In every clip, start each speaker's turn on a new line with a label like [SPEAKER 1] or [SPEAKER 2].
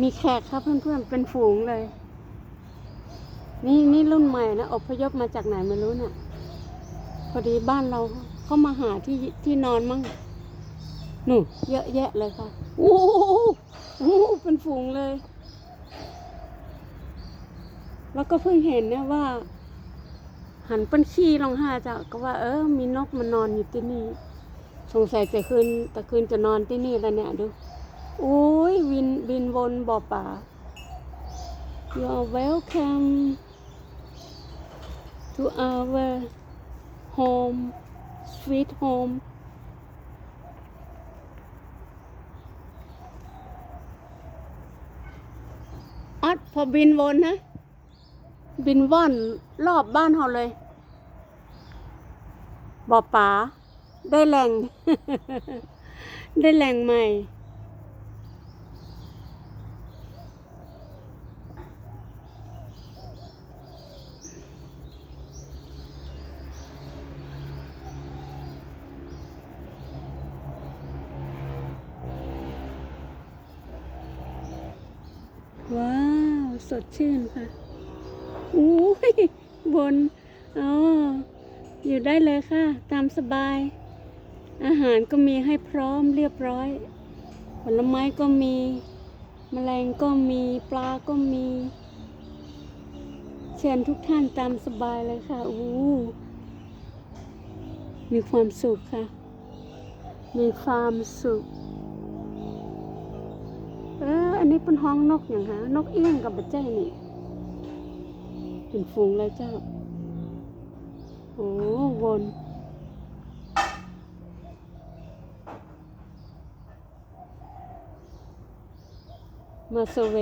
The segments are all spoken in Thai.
[SPEAKER 1] มีแขกครับเพื่อนๆ เป็นฝูงเลย นี่นี่รุ่นใหม่นะอพยพมาจากไหนไม่รู้เนี่ย พอดีบ้านเราเขามาหาที่ที่นอนมั้งหนูเยอะแยะเลยค่ะโอ้โหโอ้โหเป็นฝูงเลย แล้วก็เพิ่งเห็นเนี่ยว่า หันเป็นขี้ลองหาจะก็ว่า เออ มีนกมานอนอยู่ที่นี่ สงสัยแต่คืนแต่คืนจะนอนที่นี่แล้วเนี่ยดู อ้ยวินบินวนบ่อป่า You are welcome to our home sweet home อัดพอบินวนนะบินว่อนรอบบ้านเราเลยบ่อป่าได้แหล่ง ได้แหล่งใหม่ ว้าว สดชื่นค่ะอุ้ยบนอ๋ออยู่ได้เลยค่ะ ตามสบาย อาหารก็มีให้พร้อมเรียบร้อย ผลไม้ก็มีแมลงก็มีปลาก็มี เชิญทุกท่านตามสบายเลยค่ะอู้มีความสุขค่ะ มีความสุข อันนี้เป็นห้องนกอย่างฮะนกเอี้ยงกับบัจเจ้นี่เป็นฝูงเลยเจ้า โอ้วนมาสเว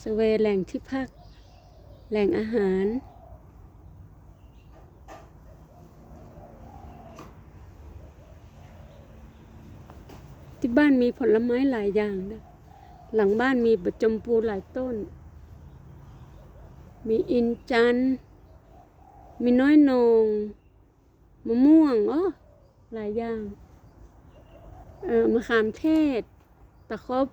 [SPEAKER 1] สเวแหล่งที่พัก แหล่งอาหาร ที่บ้านมีผลไม้หลายอย่างนะ หลังบ้านมีบะจมพูหลายต้น มีอินจัน มีน้อยนงมะม่วงอ๋อหลายอย่าง เออมะขามเทศ ตะครบ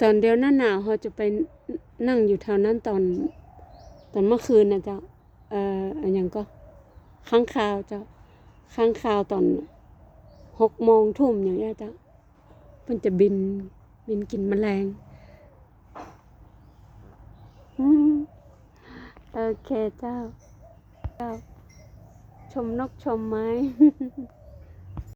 [SPEAKER 1] ตอนเดียวหน้าหนาวเขาจะไปนั่งอยู่แถวนั้นตอน ตอนเมื่อคืนนะเจ้าเอ่ออันยังก็ค้างคาวเจ้าค้างคาวตอนหกโมงทุ่มอย่างเงี้ยเจ้ามันจะบินบินกินแมลงโอเคเจ้า เจ้า ชมนกชมไม้